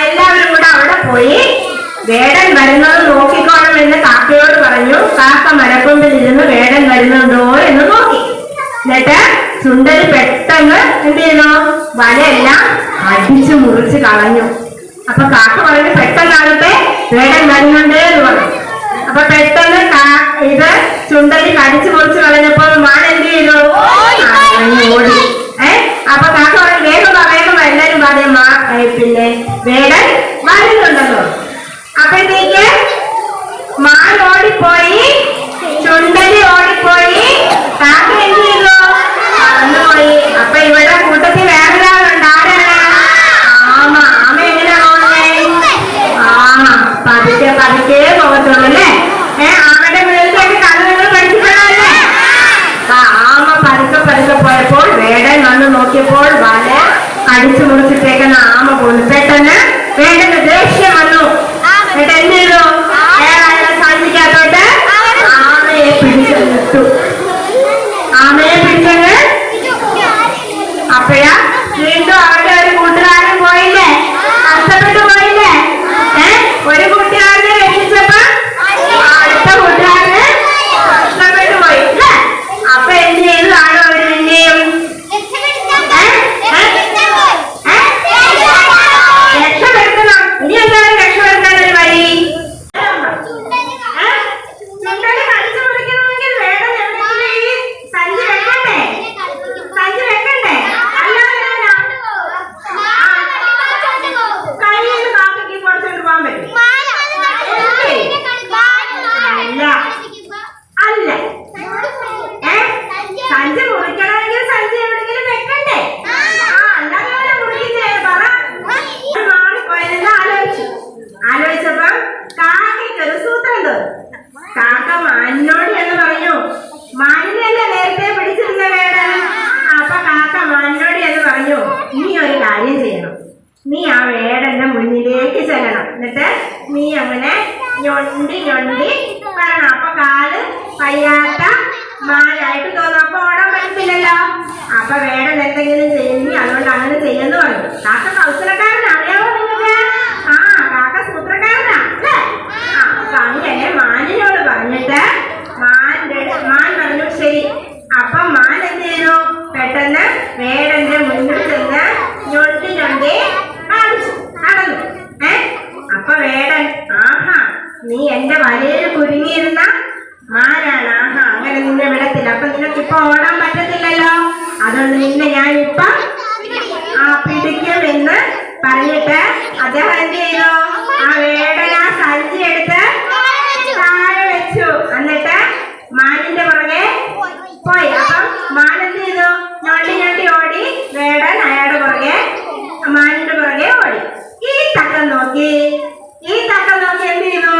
എല്ലാവരും കൂടെ അവിടെ പോയി വേടൻ വരുന്നത് നോക്കിക്കോണം എന്ന് കാക്കയോട് പറഞ്ഞു. കാക്ക മരക്കൊമ്പിൽ ഇരുന്ന് വേടൻ വരുന്നുണ്ടോ എന്ന് നോക്കി. എന്നിട്ട് സുന്ദരി പെട്ടെന്ന് എന്ത് ചെയ്യുന്നു? വലയെല്ലാം അടിച്ചു മുറിച്ച് കളഞ്ഞു. അപ്പൊ കാക്ക പറഞ്ഞു പെട്ടെന്നാകട്ടെ വേടൻ വരുന്നുണ്ട് എന്ന് പറഞ്ഞു. അപ്പൊ പെട്ടെന്ന് ഇത് ചുണ്ടലി കടിച്ചു പൊളിച്ചു കളഞ്ഞപ്പോൾ മാൻ എന്ത് ചെയ്തു? ഓടി. ഏ അപ്പൊ കാക്ക പറഞ്ഞു വേഗം വേഗം എല്ലാരും പറയും മാ പിന്നെ വേടൻ വരുന്നുണ്ടല്ലോ അപ്പോഴത്തേക്ക് മാൻ ഓടിപ്പോയി ചുണ്ടലി ഓടിപ്പോയി കാക്ക എന്ത് ചെയ്തു പറന്നുപോയി അപ്പൊ ഇവിടെ കൂട്ടത്തിൽ വേറെ ഒരാളുണ്ട് ആരാണ് ആമ ആമ എങ്ങനെയാ പോകുന്നേ ആമ പതുക്കെ പതുക്കെ പോകത്തുള്ളൂ അല്ലേ ഏ ആമയുടെ മുന്നിലേക്ക് കഥകൾ പഠിച്ചിട്ടുള്ളതല്ലേ ആ ആമ പതുക്കെ പതുക്കെ പോയപ്പോൾ വേടൻ വന്ന് നോക്കിയപ്പോൾ വല അടിച്ചു മുറിച്ചിട്ടേക്കുന്ന ആമ പോന്നു പെട്ടെന്ന് വേടന് ദേഷ്യം വന്നു എന്നിട്ട് എന്ത് ചെയ്തു അയാൾ അയാളെ സാധിക്കാത്തോട്ട് ആമയെ പിടിച്ചു വിട്ടു ആമയെ പിടിച്ചങ്ങ് അപ്പോഴാ വീണ്ടും അവിടെ ഒരു കൂട്ടുകാരൻ പോയില്ലേ നഷ്ടപ്പെട്ടു പോയില്ലേ ഏ ഒരു കൂട്ടുകാരനെ രക്ഷിച്ചപ്പോ അടുത്ത കൂട്ടുകാരന് നഷ്ടപ്പെട്ടു പോയി അല്ലേ അപ്പൊ എന്ത് ചെയ്തു ആണോ അവർ പിന്നെയും രക്ഷപ്പെടുത്തണം ഇനി എന്താണ് രക്ഷപ്പെടുത്താൻ ഒരു വഴി ഏ? ചുണ്ടലി കടിച്ചു പിടിക്കണമെങ്കിൽ വേണം എവിടെയെങ്കിലും ഈ സഞ്ചി വെക്കണ്ടേ സഞ്ചി വെക്കണ്ടേ അല്ലാതെ എങ്ങനാ? കയ്യിൽ നിന്ന് കാക്കയ്ക്ക് കുറച്ചുകൊണ്ട് പോകാൻ പറ്റും അല്ല അല്ല ഏ സഞ്ചി മുറിക്കണമെങ്കിൽ സഞ്ചി എവിടെയെങ്കിലും വെക്കണ്ടേ ആ അല്ലാതെ എങ്ങനെ മുറിക്കുന്നേ പറ മാറിപ്പോയെന്ന് ആലോചിച്ചു ആലോചിച്ചപ്പോ കാക്കയ്ക്ക് ഒരു സൂത്രം തോന്നി കാക്ക മാനിനോട് എന്ന് പറഞ്ഞു മാനിനല്ലേ നേരത്തെ പിടിച്ചിരുന്ന വേടൻ അപ്പൊ കാക്ക മാനിനോട് എന്ന് പറഞ്ഞു നീ ഒരു കാര്യം ചെയ്യണം നീ ആ വേടന്റെ മുന്നിലേക്ക് ചെല്ലണം. എന്നിട്ട് നീ അങ്ങനെ ഞൊണ്ടി ഞൊണ്ടി വരണം. അപ്പൊ കാൽ വയ്യാത്ത മാലായിട്ട് തോന്നും. അപ്പൊ ഓടാൻ പറ്റത്തില്ലല്ലോ. അപ്പൊ വേടൻ എന്തെങ്കിലും ചെയ്യുന്നു അതുകൊണ്ട് അങ്ങനെ ചെയ്യുന്നു പറഞ്ഞു. കാക്ക കൗശലക്കാരനാ അറിയാമോ നിങ്ങൾക്ക് ആ കാക്ക സൂത്രക്കാരനാ അല്ലേ ആ അപ്പൊ അങ്ങനെ മാനിനോട് പറഞ്ഞിട്ട് മാന്റെ മാൻ പറഞ്ഞു ശരി അപ്പൊ മാൻ എന്ത് ചെയ്തു പെട്ടെന്ന് വേടന്റെ മുന്നിൽ ചെന്ന് ഞൊണ്ടി ഞൊണ്ടി കാണിച്ചു നടന്നു ഏ അപ്പൊ വേടൻ ആഹാ നീ എന്റെ വലയിൽ കുരുങ്ങിയിരുന്ന മാനാണ് ആഹാ അങ്ങനെ നിന്നെ വിടത്തില്ല. അപ്പൊ നിനക്ക് ഇപ്പൊ ഓടാൻ പറ്റത്തില്ലല്ലോ? അതുകൊണ്ട് നിന്നെ ഞാൻ ഇപ്പൊ ആ പിടിക്കും എന്ന് പറഞ്ഞിട്ട് അദ്ദേഹം എന്ത് ചെയ്തു? ആ വേടന സഞ്ചി എടുത്ത് താഴെ വെച്ചു എന്നിട്ട് മാനിന്റെ പുറകെ പോയി അപ്പം മാൻ എന്ത് ചെയ്തു ഞൊണ്ടി ഞൊണ്ടി ഓടി വേടൻ അയാളുടെ പുറകെ മാനിന്റെ പുറകെ ഓടി ഈ തക്കം നോക്കി ഈ തക്കം നോക്കി എന്ത് ചെയ്തു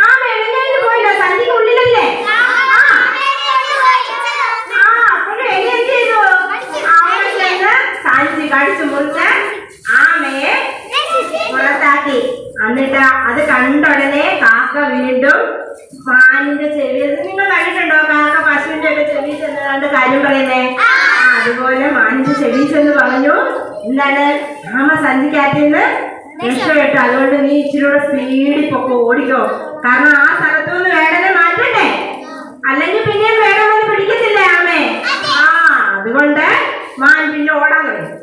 ആ വെളിഞ്ഞതിന് പോയില്ല സഞ്ചിക്കുള്ളിലല്ലേ ആ ആ അപ്പോഴും എലി എന്ത് ചെയ്തു ആമ ചെന്ന് സഞ്ചി കടിച്ചു മുറിച്ച് ആമയെ പുറത്താക്കി എന്നിട്ട് അത് കണ്ടുടനെ കാക്ക വീണ്ടും മാനിന്റെ ചെവി നിങ്ങൾ കണ്ടിട്ടുണ്ടോ? കാക്ക പശുവിന്റെ ഒക്കെ ചെവി ചെന്ന് കണ്ട് കാര്യം പറയുന്നേ? അതുപോലെ മാനിന്റെ ചെവി ചെന്ന് പറഞ്ഞു എന്താണ്? ആമ നിന്ന് രക്ഷപ്പെട്ടു. അതുകൊണ്ട് നീ ഇച്ചിരി കൂടെ സ്പീഡിൽ പൊക്കെ ഓടിക്കോ. കാരണം ആ സ്ഥലത്തു നിന്ന് വേടനെ മാറ്റണ്ടേ? അല്ലെങ്കിൽ പിന്നെ വേടം വന്ന് പിടിക്കത്തില്ലേ ആമേ? ആ അതുകൊണ്ട് മാൻ പിന്നെ ഓടാൻ തുടങ്ങി.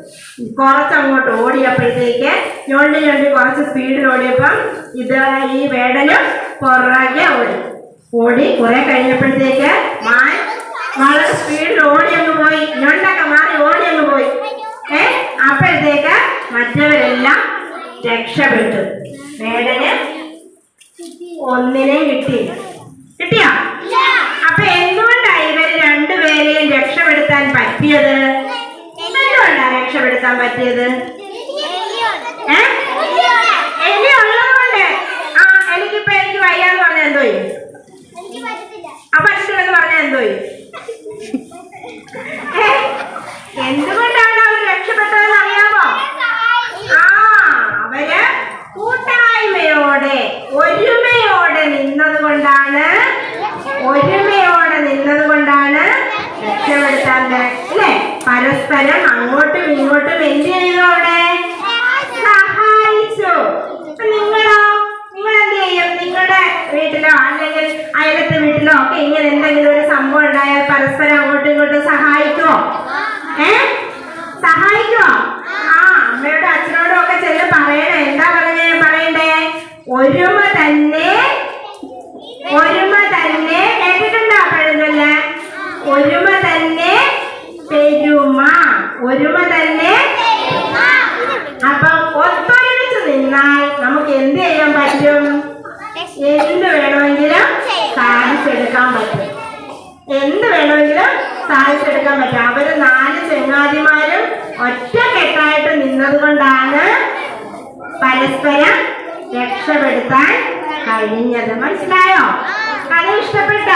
കുറച്ചങ്ങോട്ട് ഓടിയപ്പോഴത്തേക്ക് ഞൊണ്ടി ഞൊണ്ടി കുറച്ച് സ്പീഡിൽ ഓടിയപ്പം ഇത് ഈ വേടനും പുറകെ ഓടി. ഓടി കുറെ കഴിഞ്ഞപ്പോഴത്തേക്ക് മാൻ വളരെ സ്പീഡിൽ ഓടി അങ്ങ് പോയി. ഞൊണ്ടൊക്കെ മാറി ഓടി അങ്ങ് പോയി. ഏ? അപ്പോഴത്തേക്ക് മറ്റവരെല്ലാം രക്ഷപ്പെട്ടു. വേദന ഒന്നിനെ കിട്ടി. കിട്ടിയോ? അപ്പൊ എന്തുകൊണ്ടാണ് ഇവർ രണ്ടുപേരെയും രക്ഷപ്പെടുത്താൻ പറ്റിയത്? എന്തുകൊണ്ടാ രക്ഷപ്പെടുത്താൻ പറ്റിയത്? ഏ? എലി ഉള്ളതുകൊണ്ട് ആ എനിക്കിപ്പോ എനിക്ക് വയ്യാന്ന് പറഞ്ഞ എന്തോ ചെയ്യും ആ പറ്റത്തില്ലെന്ന് പറഞ്ഞ എന്തോ ചെയ്യും ഏ? എന്തുകൊണ്ടാണ് അവർ രക്ഷപ്പെട്ടതെന്ന് അറിയാമോ ആ അവർ കൂട്ടായ്മയോടെ ഒരുമയോടെ നിന്നത് കൊണ്ടാണ് ഒരുമയോടെ നിന്നത് കൊണ്ടാണ് രക്ഷപ്പെടുത്താൻ പ- അല്ലേ പരസ്പരം അങ്ങോട്ടും ഇങ്ങോട്ടും എന്ത് ചെയ്തു അവിടെ? സഹായിച്ചു. നിങ്ങളോ നിങ്ങൾ എന്ത് ചെയ്യും? നിങ്ങളുടെ വീട്ടിലോ അല്ലെങ്കിൽ അയലത്തെ വീട്ടിലോ ഒക്കെ ഇങ്ങനെ എന്തെങ്കിലും ഒരു സംഭവം ഉണ്ടായാൽ പരസ്പരം അങ്ങോട്ടും ഇങ്ങോട്ടും സഹായിക്കുമോ ഏ? സഹായിക്കുമോ ആ അമ്മയോടും അച്ഛനോടും ഒക്കെ ചെന്ന് പറയണേ. എന്താ പറഞ്ഞേ? പറയണ്ടേ? ഒരുമ തന്നെ എടുക്കാൻ പറ്റും. എന്ത് വേണമെങ്കിലും സാധിച്ചെടുക്കാൻ പറ്റും. അവർ നാല് ചെങ്ങാതിമാരും ഒറ്റ ഒറ്റക്കെട്ടായിട്ട് നിന്നതുകൊണ്ടാണ് പരസ്പരം രക്ഷപ്പെടുത്താൻ കഴിഞ്ഞത്. മനസ്സിലായോ? കഥ ഇഷ്ടപ്പെട്ട?